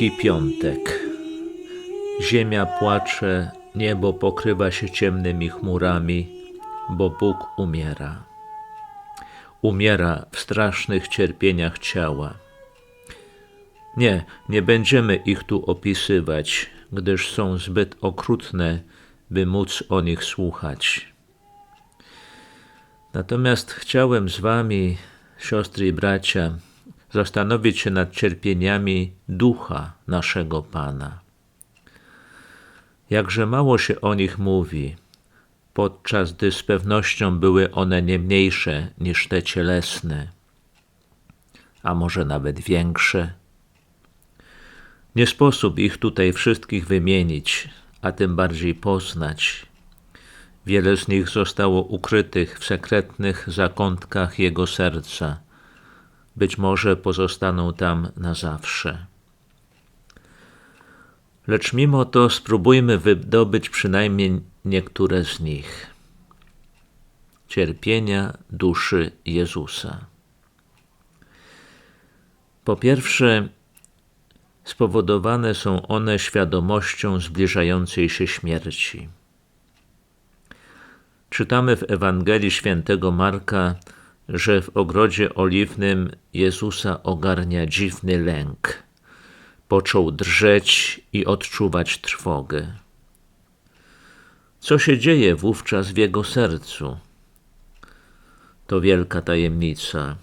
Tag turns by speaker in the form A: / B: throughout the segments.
A: Wielki Piątek. Ziemia płacze, niebo pokrywa się ciemnymi chmurami, bo Bóg umiera. Umiera w strasznych cierpieniach ciała. Nie, nie będziemy ich tu opisywać, gdyż są zbyt okrutne, by móc o nich słuchać. Natomiast chciałem z Wami, siostry i bracia, zastanowić się nad cierpieniami ducha naszego Pana. Jakże mało się o nich mówi, podczas gdy z pewnością były one nie mniejsze niż te cielesne, a może nawet większe. Nie sposób ich tutaj wszystkich wymienić, a tym bardziej poznać. Wiele z nich zostało ukrytych w sekretnych zakątkach jego serca być może pozostaną tam na zawsze. Lecz mimo to spróbujmy wydobyć przynajmniej niektóre z nich. Cierpienia duszy Jezusa. Po pierwsze, spowodowane są one świadomością zbliżającej się śmierci. Czytamy w Ewangelii świętego Marka, że w ogrodzie oliwnym Jezusa ogarnia dziwny lęk. Począł drżeć i odczuwać trwogę. Co się dzieje wówczas w jego sercu? To wielka tajemnica.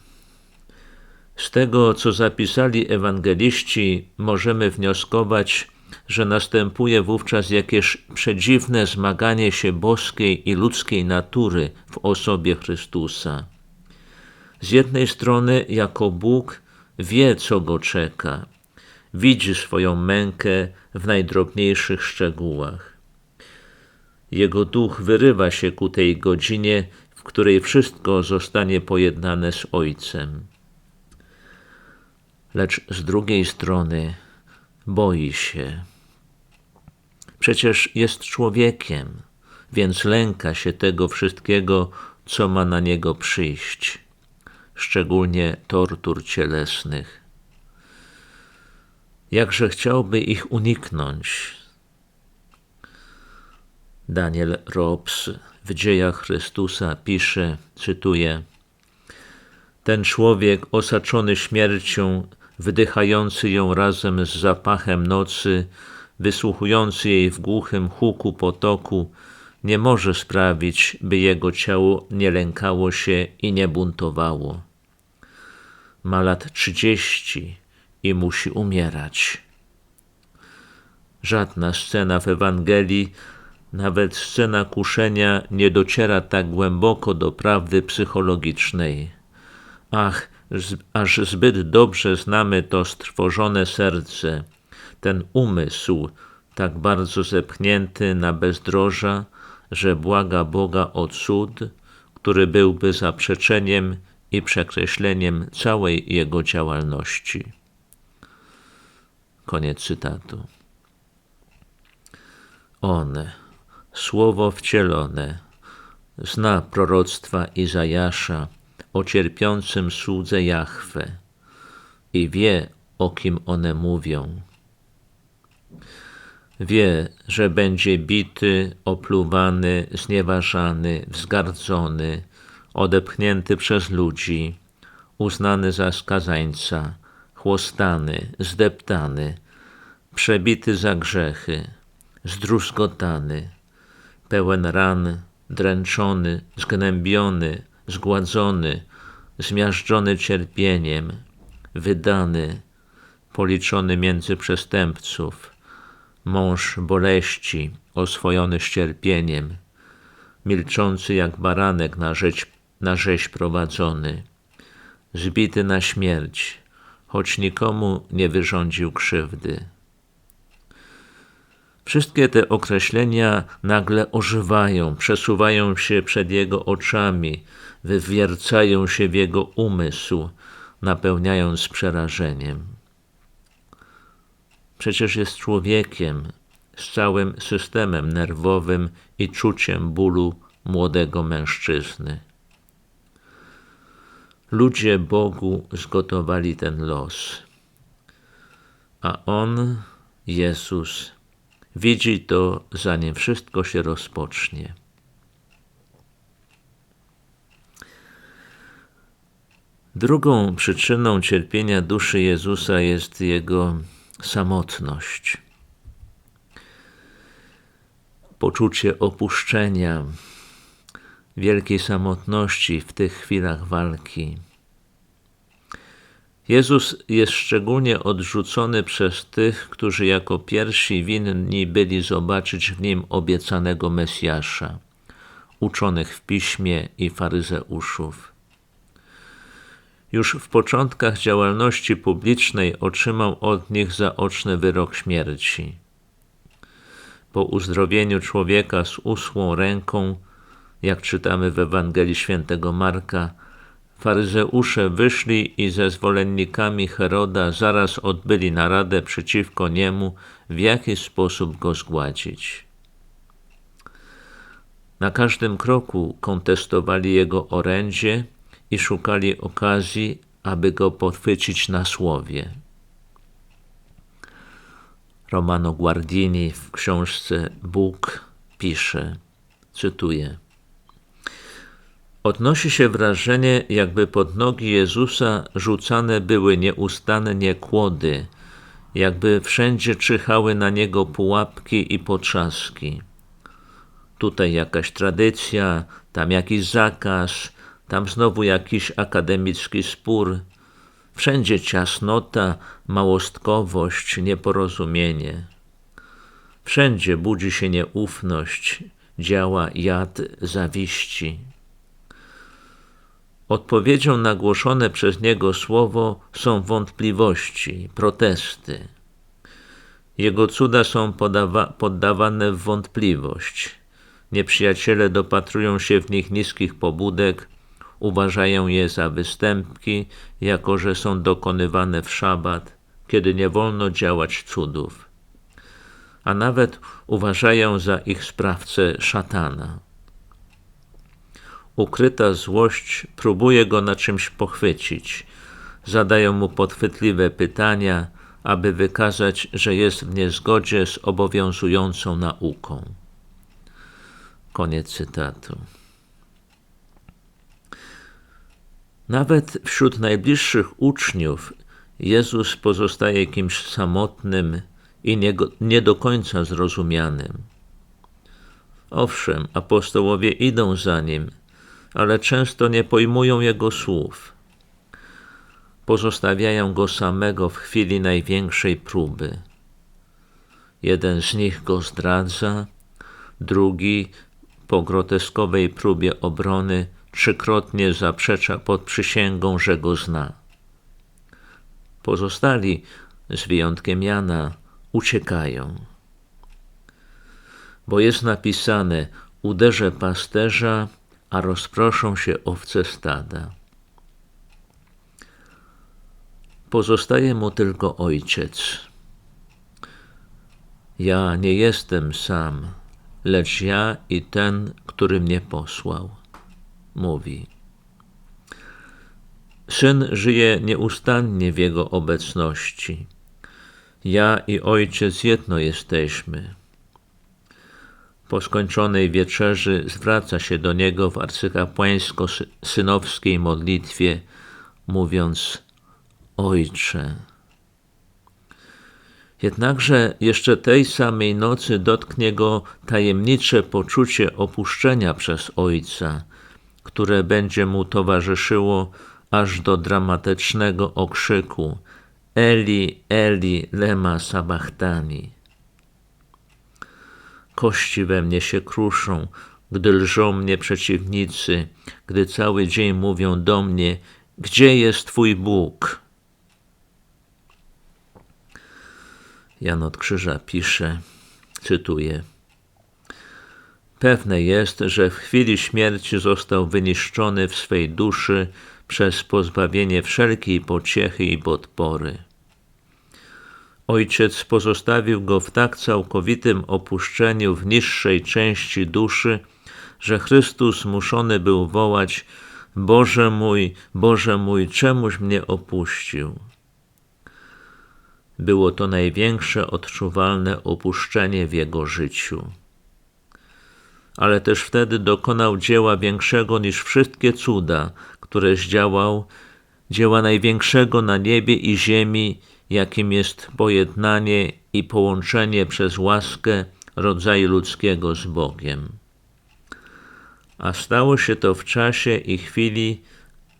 A: Z tego, co zapisali ewangeliści, możemy wnioskować, że następuje wówczas jakieś przedziwne zmaganie się boskiej i ludzkiej natury w osobie Chrystusa. Z jednej strony, jako Bóg wie, co go czeka, widzi swoją mękę w najdrobniejszych szczegółach. Jego duch wyrywa się ku tej godzinie, w której wszystko zostanie pojednane z Ojcem. Lecz z drugiej strony boi się. Przecież jest człowiekiem, więc lęka się tego wszystkiego, co ma na niego przyjść szczególnie tortur cielesnych. Jakże chciałby ich uniknąć. Daniel Robs w dziejach Chrystusa pisze, cytuję: Ten człowiek osaczony śmiercią, wydychający ją razem z zapachem nocy, wysłuchujący jej w głuchym huku potoku, nie może sprawić, by jego ciało nie lękało się i nie buntowało ma lat trzydzieści i musi umierać. Żadna scena w Ewangelii, nawet scena kuszenia, nie dociera tak głęboko do prawdy psychologicznej. Ach, aż zbyt dobrze znamy to strwożone serce, ten umysł, tak bardzo zepchnięty na bezdroża, że błaga Boga o cud, który byłby zaprzeczeniem i przekreśleniem całej jego działalności. Koniec cytatu. On, słowo wcielone, zna proroctwa Izajasza o cierpiącym słudze Jahwe i wie, o kim one mówią. Wie, że będzie bity, opluwany, znieważany, wzgardzony, odepchnięty przez ludzi, uznany za skazańca, chłostany, zdeptany, przebity za grzechy, zdruzgotany, pełen ran, dręczony, zgnębiony, zgładzony, zmiażdżony cierpieniem, wydany, policzony między przestępców, mąż boleści, oswojony z cierpieniem, milczący jak baranek na rzeź na rzeź prowadzony, zbity na śmierć, choć nikomu nie wyrządził krzywdy. Wszystkie te określenia nagle ożywają, przesuwają się przed jego oczami, wywiercają się w jego umysł, napełniając przerażeniem. Przecież jest człowiekiem z całym systemem nerwowym i czuciem bólu młodego mężczyzny. Ludzie Bogu zgotowali ten los. a On, Jezus, widzi to, zanim wszystko się rozpocznie. Drugą przyczyną cierpienia duszy Jezusa jest Jego samotność. Poczucie opuszczenia, wielkiej samotności w tych chwilach walki. Jezus jest szczególnie odrzucony przez tych, którzy jako pierwsi winni byli zobaczyć w nim obiecanego Mesjasza, uczonych w piśmie i faryzeuszów. Już w początkach działalności publicznej otrzymał od nich zaoczny wyrok śmierci. Po uzdrowieniu człowieka z usłą ręką, jak czytamy w Ewangelii świętego Marka, faryzeusze wyszli i ze zwolennikami Heroda zaraz odbyli naradę przeciwko niemu, w jaki sposób go zgładzić. Na każdym kroku kontestowali jego orędzie, i szukali okazji, aby go podchwycić na słowie. Romano Guardini w książce Bóg pisze, cytuję: Odnosi się wrażenie, jakby pod nogi Jezusa rzucane były nieustannie kłody, jakby wszędzie czyhały na niego pułapki i potrzaski. Tutaj jakaś tradycja, tam jakiś zakaz, tam znowu jakiś akademicki spór. Wszędzie ciasnota, małostkowość, nieporozumienie. Wszędzie budzi się nieufność, działa jad zawiści. Odpowiedzią na głoszone przez niego słowo są wątpliwości, protesty. Jego cuda są poddawane w wątpliwość. Nieprzyjaciele dopatrują się w nich niskich pobudek, Uważają je za występki, jako że są dokonywane w szabat, kiedy nie wolno działać cudów. A nawet uważają za ich sprawcę szatana. Ukryta złość próbuje go na czymś pochwycić. Zadają mu podchwytliwe pytania, aby wykazać, że jest w niezgodzie z obowiązującą nauką. Koniec cytatu. Nawet wśród najbliższych uczniów Jezus pozostaje kimś samotnym i nie, nie do końca zrozumianym. Owszem, apostołowie idą za nim, ale często nie pojmują jego słów. Pozostawiają go samego w chwili największej próby. Jeden z nich go zdradza, drugi po groteskowej próbie obrony trzykrotnie zaprzecza pod przysięgą, że go zna. Pozostali, z wyjątkiem Jana, uciekają. Bo jest napisane: Uderzę pasterza, a rozproszą się owce stada. Pozostaje mu tylko ojciec. Ja nie jestem sam, lecz ja i ten, który mnie posłał mówi. Syn żyje nieustannie w Jego obecności. Ja i Ojciec jedno jesteśmy. Po skończonej wieczerzy zwraca się do Niego w arcykapłańsko-synowskiej modlitwie, mówiąc Ojcze. Jednakże jeszcze tej samej nocy dotknie go tajemnicze poczucie opuszczenia przez Ojca – które będzie mu towarzyszyło aż do dramatycznego okrzyku Eli, Eli, lema sabachtani. Kości we mnie się kruszą, gdy lżą mnie przeciwnicy, gdy cały dzień mówią do mnie, gdzie jest Twój Bóg? Jan od Krzyża pisze, cytuję, Pewne jest, że w chwili śmierci został wyniszczony w swej duszy przez pozbawienie wszelkiej pociechy i podpory. Ojciec pozostawił go w tak całkowitym opuszczeniu w niższej części duszy, że Chrystus zmuszony był wołać: Boże mój, Boże mój, czemuś mnie opuścił? było to największe odczuwalne opuszczenie w jego życiu. Ale też wtedy dokonał dzieła większego niż wszystkie cuda, które zdziałał, dzieła największego na niebie i ziemi, jakim jest pojednanie i połączenie przez łaskę rodzaju ludzkiego z Bogiem. A stało się to w czasie i chwili,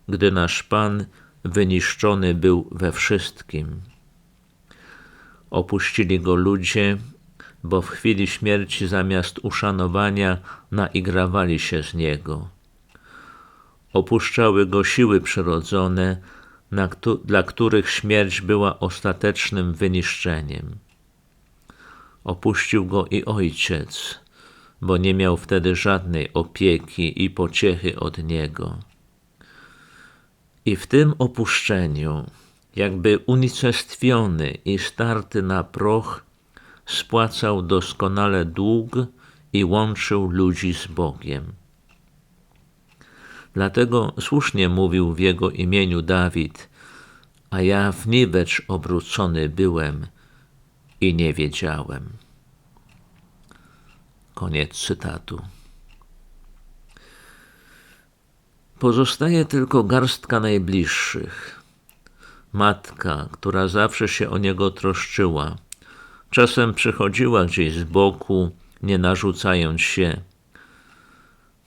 A: gdy nasz Pan wyniszczony był we wszystkim. Opuścili go ludzie, bo w chwili śmierci zamiast uszanowania naigrawali się z niego. Opuszczały go siły przyrodzone, dla których śmierć była ostatecznym wyniszczeniem. Opuścił go i ojciec, bo nie miał wtedy żadnej opieki i pociechy od niego. I w tym opuszczeniu, jakby unicestwiony i starty na proch, spłacał doskonale dług i łączył ludzi z Bogiem. Dlatego słusznie mówił w jego imieniu Dawid, a ja w niwecz obrócony byłem i nie wiedziałem. Koniec cytatu. Pozostaje tylko garstka najbliższych. Matka, która zawsze się o niego troszczyła, czasem przychodziła gdzieś z boku, nie narzucając się.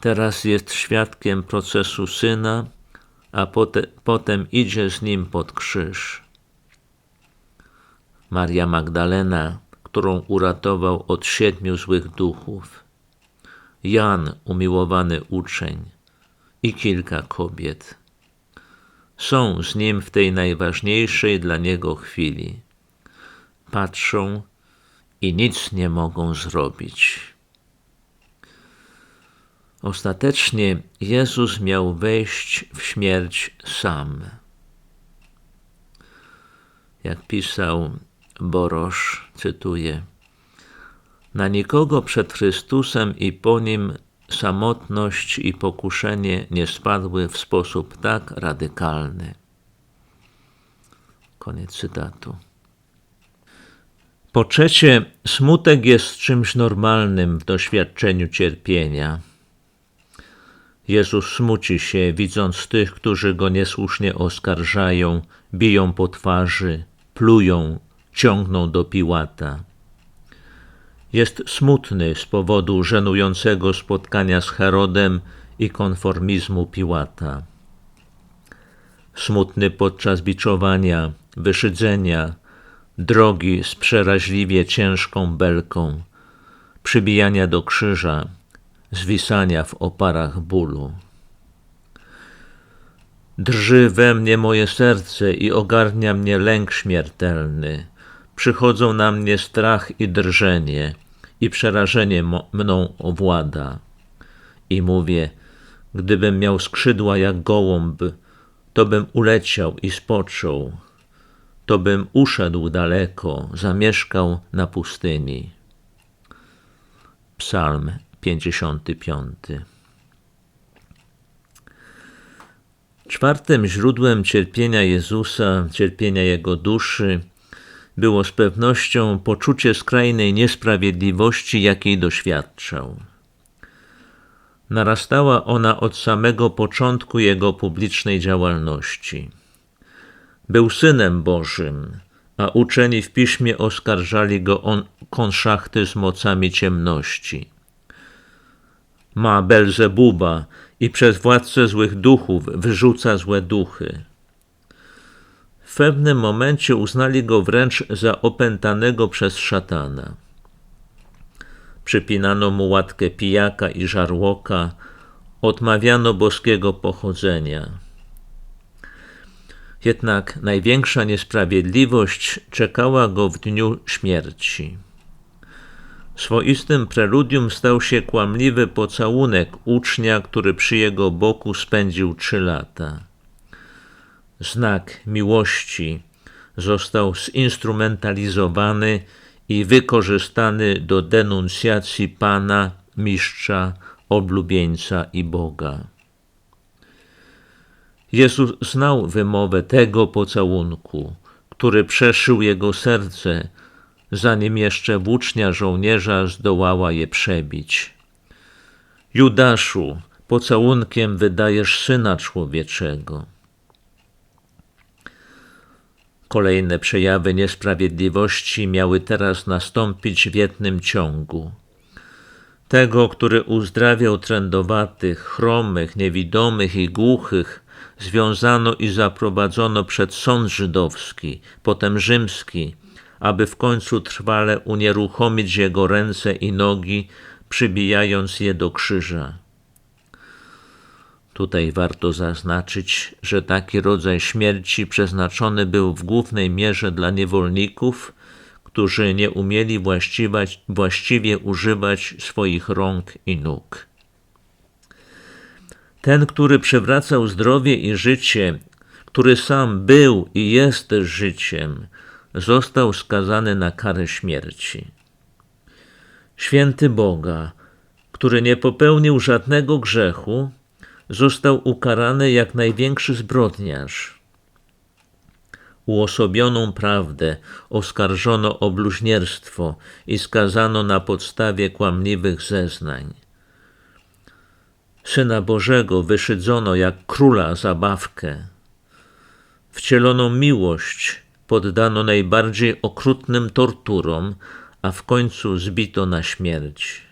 A: Teraz jest świadkiem procesu syna, a pote, potem idzie z nim pod krzyż. Maria Magdalena, którą uratował od siedmiu złych duchów. Jan, umiłowany uczeń i kilka kobiet. Są z nim w tej najważniejszej dla niego chwili. Patrzą i nic nie mogą zrobić. Ostatecznie Jezus miał wejść w śmierć sam. Jak pisał Borosz, cytuję: Na nikogo przed Chrystusem i po nim samotność i pokuszenie nie spadły w sposób tak radykalny. Koniec cytatu. Po trzecie, smutek jest czymś normalnym w doświadczeniu cierpienia. Jezus smuci się, widząc tych, którzy go niesłusznie oskarżają, biją po twarzy, plują, ciągną do Piłata. Jest smutny z powodu żenującego spotkania z Herodem i konformizmu Piłata. Smutny podczas biczowania, wyszydzenia, drogi z przeraźliwie ciężką belką, przybijania do krzyża, zwisania w oparach bólu. Drży we mnie moje serce i ogarnia mnie lęk śmiertelny. Przychodzą na mnie strach i drżenie, i przerażenie mną owłada. I mówię, gdybym miał skrzydła jak gołąb, to bym uleciał i spoczął, to bym uszedł daleko, zamieszkał na pustyni. Psalm 55. Czwartym źródłem cierpienia Jezusa, cierpienia Jego duszy, było z pewnością poczucie skrajnej niesprawiedliwości, jakiej doświadczał. Narastała ona od samego początku jego publicznej działalności. Był synem Bożym, a uczeni w piśmie oskarżali go o konszachty z mocami ciemności ma Belzebuba i przez władcę złych duchów wyrzuca złe duchy. W pewnym momencie uznali go wręcz za opętanego przez szatana. Przypinano mu łatkę pijaka i żarłoka, odmawiano boskiego pochodzenia. Jednak największa niesprawiedliwość czekała go w dniu śmierci. Swoistym preludium stał się kłamliwy pocałunek ucznia, który przy jego boku spędził trzy lata. Znak miłości został zinstrumentalizowany i wykorzystany do denuncjacji Pana, Mistrza, oblubieńca i Boga. Jezus znał wymowę tego pocałunku, który przeszył jego serce, zanim jeszcze włócznia żołnierza zdołała je przebić. Judaszu, pocałunkiem wydajesz syna człowieczego. Kolejne przejawy niesprawiedliwości miały teraz nastąpić w jednym ciągu. Tego, który uzdrawiał trędowatych, chromych, niewidomych i głuchych, związano i zaprowadzono przed sąd żydowski, potem rzymski, aby w końcu trwale unieruchomić jego ręce i nogi, przybijając je do krzyża. Tutaj warto zaznaczyć, że taki rodzaj śmierci przeznaczony był w głównej mierze dla niewolników, którzy nie umieli właściwie używać swoich rąk i nóg. Ten, który przywracał zdrowie i życie, który sam był i jest życiem, został skazany na karę śmierci. Święty Boga, który nie popełnił żadnego grzechu, został ukarany jak największy zbrodniarz. Uosobioną prawdę oskarżono o bluźnierstwo i skazano na podstawie kłamliwych zeznań. Syna Bożego wyszydzono jak króla zabawkę. Wcieloną miłość poddano najbardziej okrutnym torturom, a w końcu zbito na śmierć.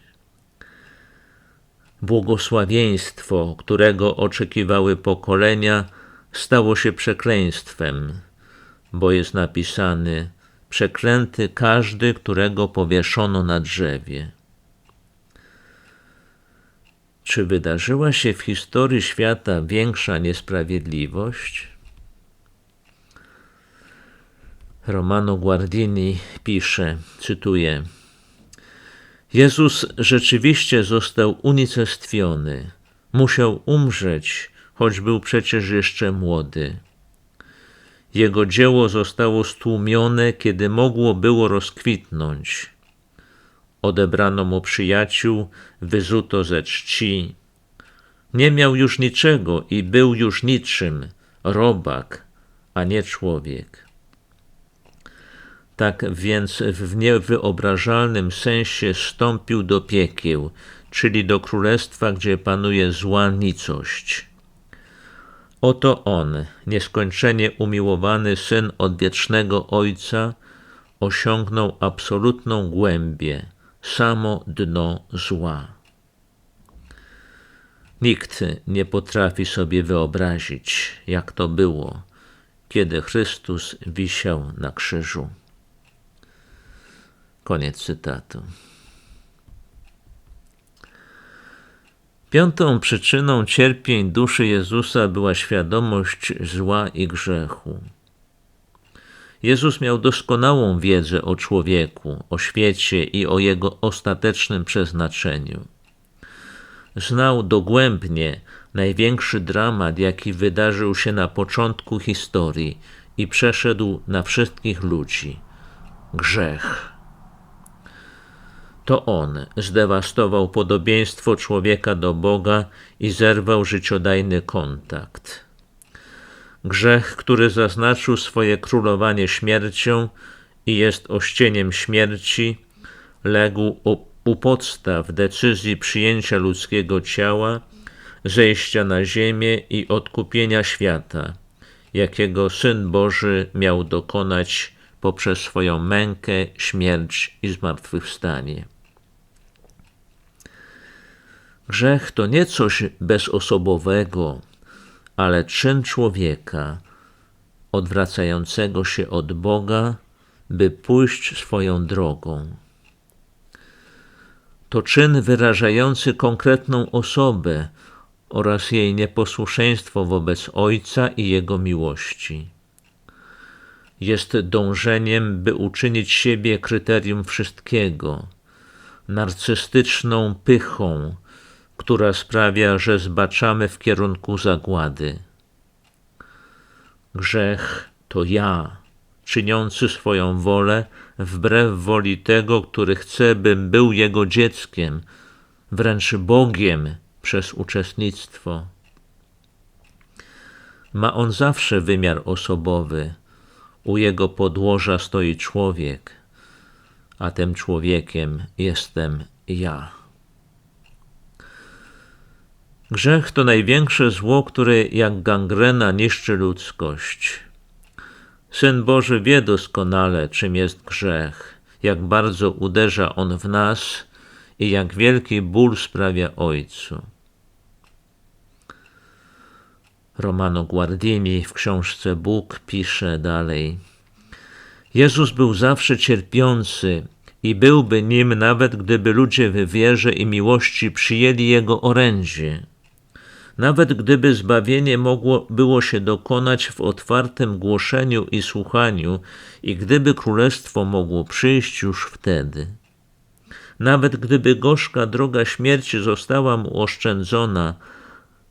A: Błogosławieństwo, którego oczekiwały pokolenia, stało się przekleństwem, bo jest napisany: Przeklęty każdy, którego powieszono na drzewie. Czy wydarzyła się w historii świata większa niesprawiedliwość? Romano Guardini pisze, cytuję: Jezus rzeczywiście został unicestwiony, musiał umrzeć, choć był przecież jeszcze młody. Jego dzieło zostało stłumione, kiedy mogło było rozkwitnąć. Odebrano mu przyjaciół, wyzuto ze czci. Nie miał już niczego i był już niczym, robak, a nie człowiek. Tak więc w niewyobrażalnym sensie stąpił do piekieł, czyli do królestwa, gdzie panuje zła nicość. Oto on, nieskończenie umiłowany syn odwiecznego Ojca, osiągnął absolutną głębię, samo dno zła. Nikt nie potrafi sobie wyobrazić, jak to było, kiedy Chrystus wisiał na krzyżu. Koniec cytatu. Piątą przyczyną cierpień duszy Jezusa była świadomość zła i grzechu. Jezus miał doskonałą wiedzę o człowieku, o świecie i o jego ostatecznym przeznaczeniu. Znał dogłębnie największy dramat, jaki wydarzył się na początku historii i przeszedł na wszystkich ludzi grzech. To on zdewastował podobieństwo człowieka do Boga i zerwał życiodajny kontakt. Grzech, który zaznaczył swoje królowanie śmiercią i jest ościeniem śmierci, legł u podstaw decyzji przyjęcia ludzkiego ciała, zejścia na ziemię i odkupienia świata, jakiego Syn Boży miał dokonać poprzez swoją mękę, śmierć i zmartwychwstanie. Grzech to nie coś bezosobowego, ale czyn człowieka odwracającego się od Boga, by pójść swoją drogą. To czyn wyrażający konkretną osobę oraz jej nieposłuszeństwo wobec Ojca i Jego miłości. Jest dążeniem, by uczynić siebie kryterium wszystkiego, narcystyczną pychą, która sprawia, że zbaczamy w kierunku zagłady. Grzech to ja, czyniący swoją wolę wbrew woli tego, który chce, bym był jego dzieckiem, wręcz Bogiem przez uczestnictwo. Ma on zawsze wymiar osobowy, U jego podłoża stoi człowiek, a tym człowiekiem jestem ja. Grzech to największe zło, które jak gangrena niszczy ludzkość. Syn Boży wie doskonale, czym jest grzech, jak bardzo uderza on w nas i jak wielki ból sprawia Ojcu. Romano Guardini w książce Bóg pisze dalej. Jezus był zawsze cierpiący i byłby nim, nawet gdyby ludzie w wierze i miłości przyjęli Jego orędzie. Nawet gdyby zbawienie mogło było się dokonać w otwartym głoszeniu i słuchaniu, i gdyby królestwo mogło przyjść już wtedy. Nawet gdyby gorzka droga śmierci została mu oszczędzona,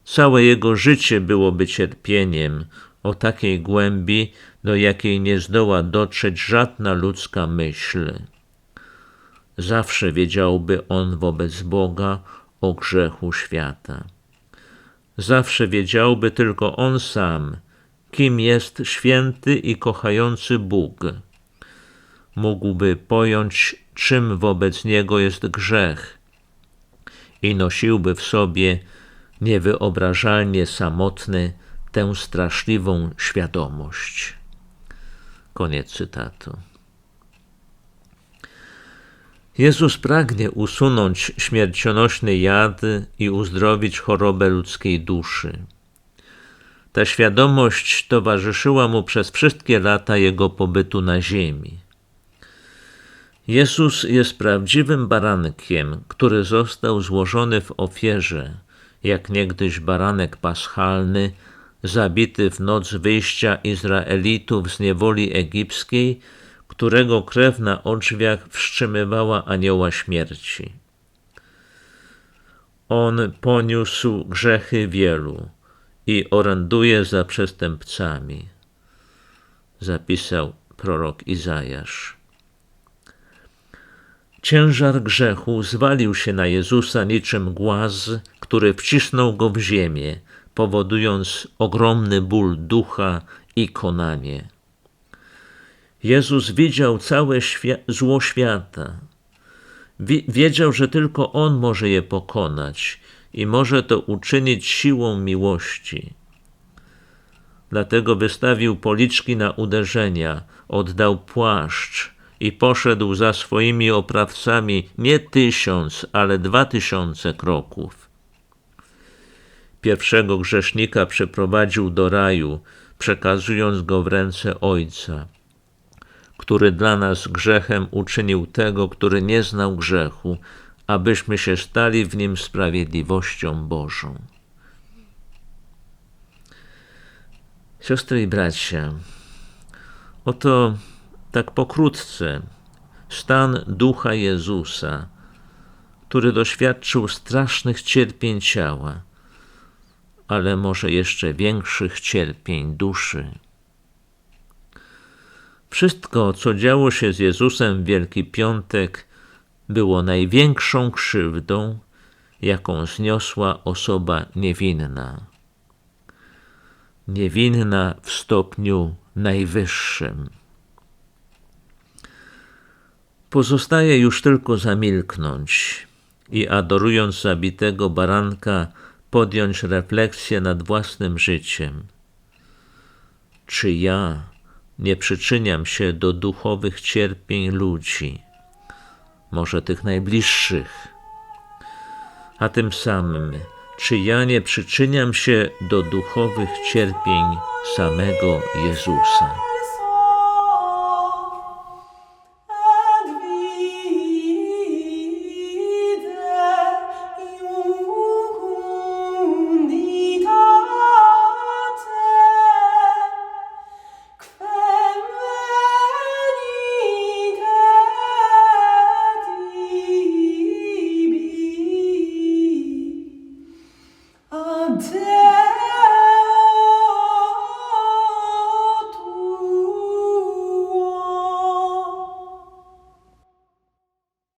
A: całe jego życie byłoby cierpieniem o takiej głębi, do jakiej nie zdoła dotrzeć żadna ludzka myśl. Zawsze wiedziałby on wobec Boga o grzechu świata. Zawsze wiedziałby tylko on sam, kim jest święty i kochający Bóg. Mógłby pojąć, czym wobec niego jest grzech i nosiłby w sobie niewyobrażalnie samotny tę straszliwą świadomość. Koniec cytatu. Jezus pragnie usunąć śmiercionośny jad i uzdrowić chorobę ludzkiej duszy. Ta świadomość towarzyszyła mu przez wszystkie lata jego pobytu na ziemi. Jezus jest prawdziwym barankiem, który został złożony w ofierze, jak niegdyś baranek paschalny, zabity w noc wyjścia Izraelitów z niewoli egipskiej, którego krew na odrzwiach wstrzymywała anioła śmierci. On poniósł grzechy wielu i oręduje za przestępcami, zapisał prorok Izajasz. Ciężar grzechu zwalił się na Jezusa niczym głaz, który wcisnął go w ziemię, powodując ogromny ból ducha i konanie. Jezus widział całe zło świata. wiedział, że tylko On może je pokonać i może to uczynić siłą miłości. Dlatego wystawił policzki na uderzenia, oddał płaszcz i poszedł za swoimi oprawcami nie tysiąc, ale dwa tysiące kroków. Pierwszego grzesznika przeprowadził do raju, przekazując go w ręce Ojca który dla nas grzechem uczynił tego, który nie znał grzechu, abyśmy się stali w nim sprawiedliwością Bożą. Siostry i bracia, oto tak pokrótce stan ducha Jezusa, który doświadczył strasznych cierpień ciała, ale może jeszcze większych cierpień duszy. Wszystko, co działo się z Jezusem w Wielki Piątek, było największą krzywdą, jaką zniosła osoba niewinna. Niewinna w stopniu najwyższym. Pozostaje już tylko zamilknąć i adorując zabitego baranka, podjąć refleksję nad własnym życiem. Czy ja nie przyczyniam się do duchowych cierpień ludzi, może tych najbliższych, a tym samym, czy ja nie przyczyniam się do duchowych cierpień samego Jezusa.